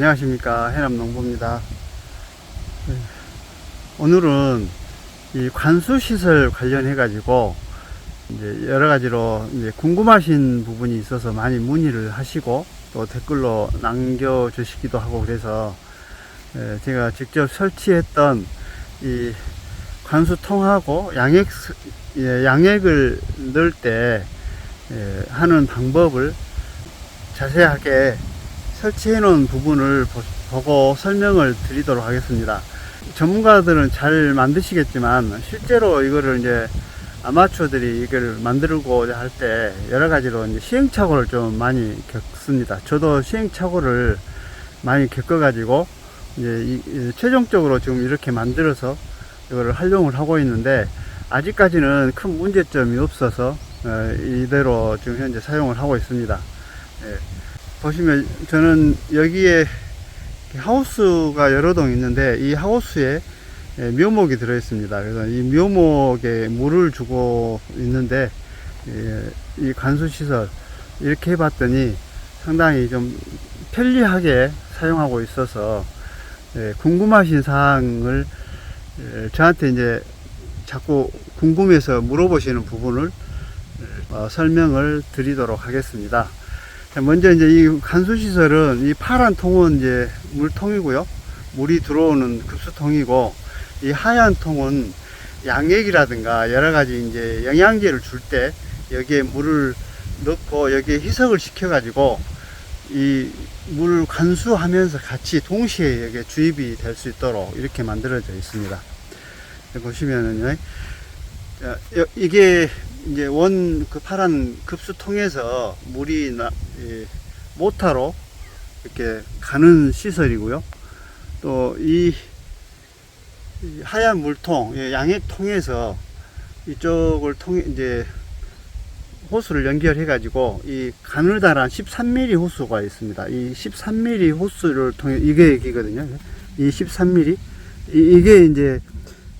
안녕하십니까 해남농부입니다 네. 오늘은 이 관수시설 관련해 가지고 이제 여러 가지로 이제 궁금하신 부분이 있어서 많이 문의를 하시고 또 댓글로 남겨 주시기도 하고 그래서 예, 제가 직접 설치했던 이 관수통하고 양액 스- 예, 양액을 넣을 때 예, 하는 방법을 자세하게 설치해 놓은 부분을 보- 보고 설명을 드리도록 하겠습니다. 전문가들은 잘 만드시겠지만 실제로 이거를 이제 아마추어들이 이걸 만들고자 할때 여러 가지로 이제 시행착오를 좀 많이 겪습니다. 저도 시행착오를 많이 겪어가지고 이제 최종적으로 지금 이렇게 만들어서 이거를 활용을 하고 있는데 아직까지는 큰 문제점이 없어서 어, 이대로 지금 현재 사용을 하고 있습니다. 예. 보시면 저는 여기에 하우스가 여러 동 있는데 이 하우스에 예, 묘목이 들어 있습니다. 그래서 이 묘목에 물을 주고 있는데 예, 이 관수 시설 이렇게 해봤더니 상당히 좀 편리하게 사용하고 있어서 예, 궁금하신 사항을 예, 저한테 이제 자꾸 궁금해서 물어보시는 부분을 어, 설명을 드리도록 하겠습니다. 자, 먼저 이제 이 간수시설은 이 파란 통은 이제 물통이고요. 물이 들어오는 급수통이고 이 하얀 통은 양액이라든가 여러 가지 이제 영양제를 줄 때 여기에 물을 넣고 여기에 희석을 시켜가지고 이 물을 관수하면서 같이 동시에 여기에 주입이 될 수 있도록 이렇게 만들어져 있습니다. 보시면은요. 이게 이제 원 그 파란 급수통에서 물이 나, 이 모타로 이렇게 가는 시설이고요. 또이 하얀 물통, 예, 양액통에서 이쪽을 통해 이제 호수를 연결해 가지고 이 가느다란 13mm 호수가 있습니다. 이 13mm 호수를 통해 이게 여기거든요. 이 13mm 이, 이게 이제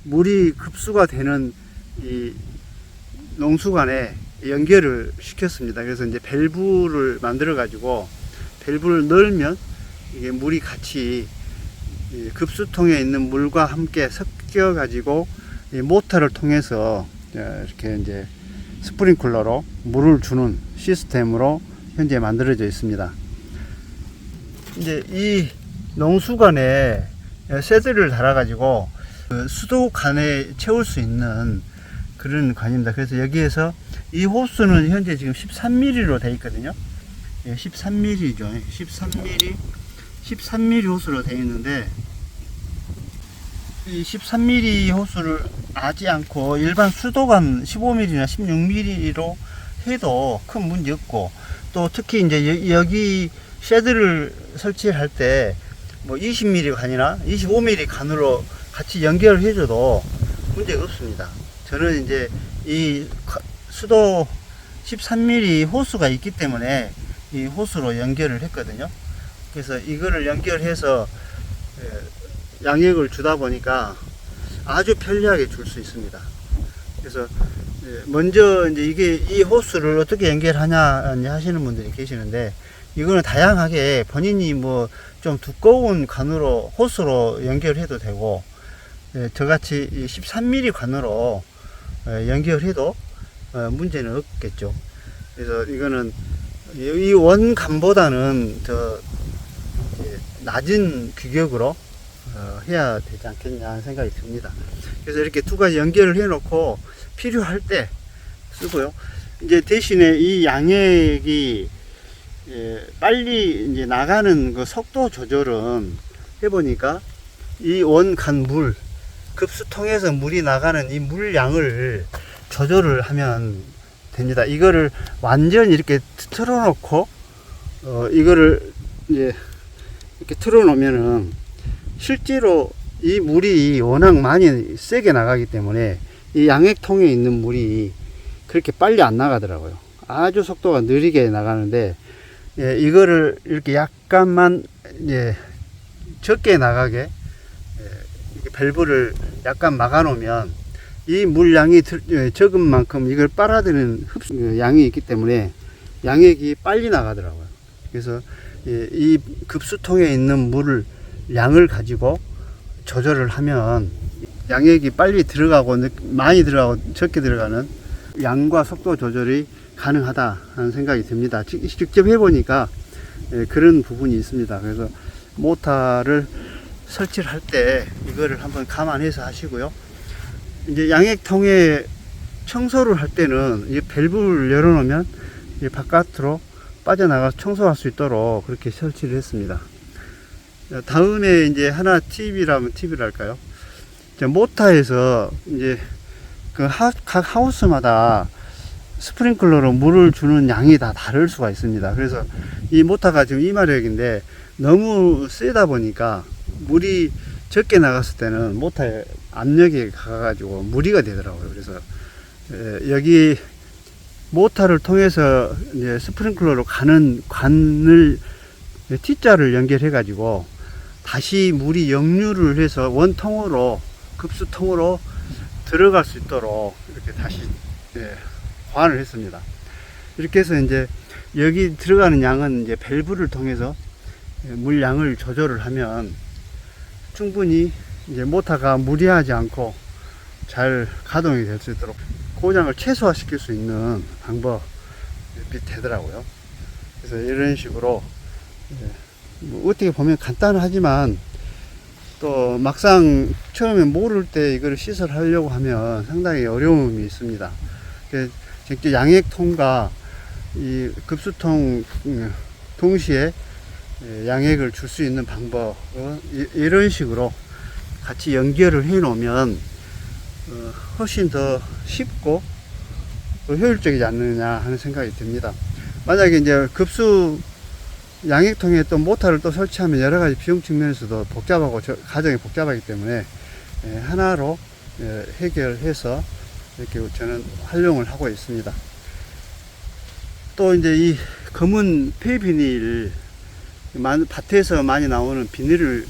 물이 급수가 되는 이 농수관에 연결을 시켰습니다. 그래서 이제 밸브를 만들어 가지고 밸브를 넣으면 이게 물이 같이 이 급수통에 있는 물과 함께 섞여 가지고 이 모터를 통해서 이렇게 이제 스프링클러로 물을 주는 시스템으로 현재 만들어져 있습니다. 이제 이 농수관에 새들을 달아 가지고 그 수도관에 채울 수 있는 그런 관입니다. 그래서 여기에서 이 호수는 현재 지금 13mm로 되어 있거든요. 예, 13mm죠. 13mm, 13mm 호수로 되어 있는데 이 13mm 호수를 하지 않고 일반 수도관 15mm나 16mm로 해도 큰 문제 없고 또 특히 이제 여- 여기 쉐드를 설치할 때 뭐 20mm 간이나 25mm 간으로 같이 연결을 해줘도 문제가 없습니다. 저는 이제 이 가- 수도 13mm 호수가 있기 때문에 이 호수로 연결을 했거든요. 그래서 이거를 연결해서 예, 양액을 주다 보니까 아주 편리하게 줄 수 있습니다. 그래서 예, 먼저 이제 이게 이 호수를 어떻게 연결하냐 하시는 분들이 계시는데 이거는 다양하게 본인이 뭐 좀 두꺼운 관으로 호수로 연결해도 되고 예, 저같이 13mm 관으로 예, 연결해도 어, 문제는 없겠죠. 그래서 이거는 이 원감보다는 더 예, 낮은 규격으로 어, 해야 되지 않겠냐 하는 생각이 듭니다. 그래서 이렇게 두 가지 연결을 해놓고 필요할 때 쓰고요. 이제 대신에 이 양액이 예, 빨리 이제 나가는 그 속도 조절은 해보니까 이 원간 물 급수통에서 물이 나가는 이 물량을 조절을 하면 됩니다. 이거를 완전히 이렇게 틀어놓고 어, 이거를 이제 이렇게 틀어놓으면은 실제로 이 물이 워낙 많이 세게 나가기 때문에 이 양액통에 있는 물이 그렇게 빨리 안 나가더라고요. 아주 속도가 느리게 나가는데 예, 이거를 이렇게 약간만 예, 적게 나가게 밸브를 약간 막아 놓으면 이 물량이 들- 예, 적은 만큼 이걸 빨아들이는 흡수 그 양이 있기 때문에 양액이 빨리 나가더라고요. 그래서 이, 이 급수통에 있는 물을 양을 가지고 조절을 하면 양액이 빨리 들어가고 늦- 많이 들어가고 적게 들어가는 양과 속도 조절이 가능하다 하는 생각이 듭니다. 직- 직접 해보니까 예, 그런 부분이 있습니다. 그래서 모터를 설치를 할 때 이거를 한번 감안해서 하시고요. 이제 양액통에 청소를 할 때는 이 밸브를 열어놓으면 이 바깥으로 빠져나가서 청소할 수 있도록 그렇게 설치를 했습니다. 자, 다음에 이제 하나 팁이라면 팁이랄까요? 이제 모타에서 이제 그 하, 각 하우스마다 스프링클러로 물을 주는 양이 다 다를 수가 있습니다. 그래서 이 모타가 지금 이마력인데 너무 세다 보니까 물이 적게 나갔을 때는 모타의 압력이 가가지고 무리가 되더라고요. 그래서 에, 여기 모타를 통해서 이제 스프링클러로 가는 관을 T자를 연결해 가지고 다시 물이 역류를 해서 원통으로 급수통으로 들어갈 수 있도록 이렇게 다시 예, 관을 했습니다. 이렇게 해서 이제 여기 들어가는 양은 이제 밸브를 통해서 예, 물 양을 조절을 하면 충분히 이제 모터가 무리하지 않고 잘 가동이 될 수 있도록 고장을 최소화시킬 수 있는 방법이 되더라고요. 그래서 이런 식으로 예, 뭐 어떻게 보면 간단하지만 또 막상 처음에 모를 때 이걸 시설하려고 하면 상당히 어려움이 있습니다. 그 양액통과 이 급수통 음, 동시에 예, 양액을 줄 수 있는 방법은 이- 이런 식으로 같이 연결을 해 놓으면 어, 훨씬 더 쉽고 또 효율적이지 않느냐 하는 생각이 듭니다. 만약에 이제 급수 양액통에 또 모터를 또 설치하면 여러 가지 비용 측면에서도 복잡하고 저- 가정이 복잡하기 때문에 예, 하나로 예, 해결해서 이렇게 저는 활용을 하고 있습니다. 또 이제 이 검은 폐비닐 밭에서 많이 나오는 비닐을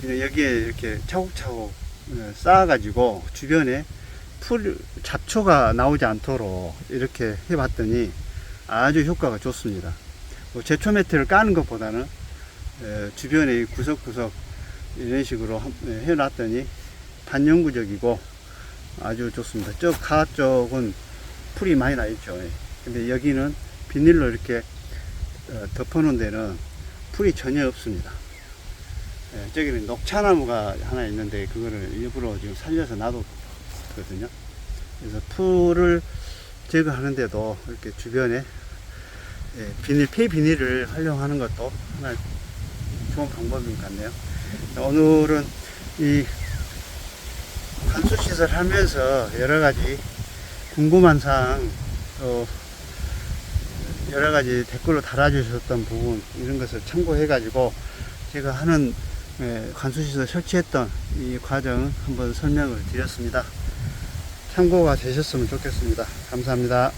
그냥 여기에 이렇게 차곡차곡 예, 쌓아가지고 주변에 풀 잡초가 나오지 않도록 이렇게 해봤더니 아주 효과가 좋습니다. 뭐 제초 매트를 까는 것보다는 에, 주변에 이 구석구석 이런 식으로 한- 에, 해놨더니 반영구적이고 아주 좋습니다. 저 가 쪽은 풀이 많이 나 있죠. 예. 근데 여기는 비닐로 이렇게 어, 덮어놓은 데는 풀이 전혀 없습니다. 예, 저기는 녹차나무가 하나 있는데 그거를 일부러 지금 살려서 놔뒀거든요. 그래서 풀을 제거하는데도 이렇게 주변에 예, 비닐, 폐 비닐을 활용하는 것도 하나 좋은 방법인 것 같네요. 오늘은 이 관수시설 하면서 여러 가지 궁금한 사항, 또 여러 가지 댓글로 달아주셨던 부분, 이런 것을 참고해 가지고 제가 하는 예, 관수시설 설치했던 이 과정 한번 설명을 드렸습니다. 참고가 되셨으면 좋겠습니다. 감사합니다.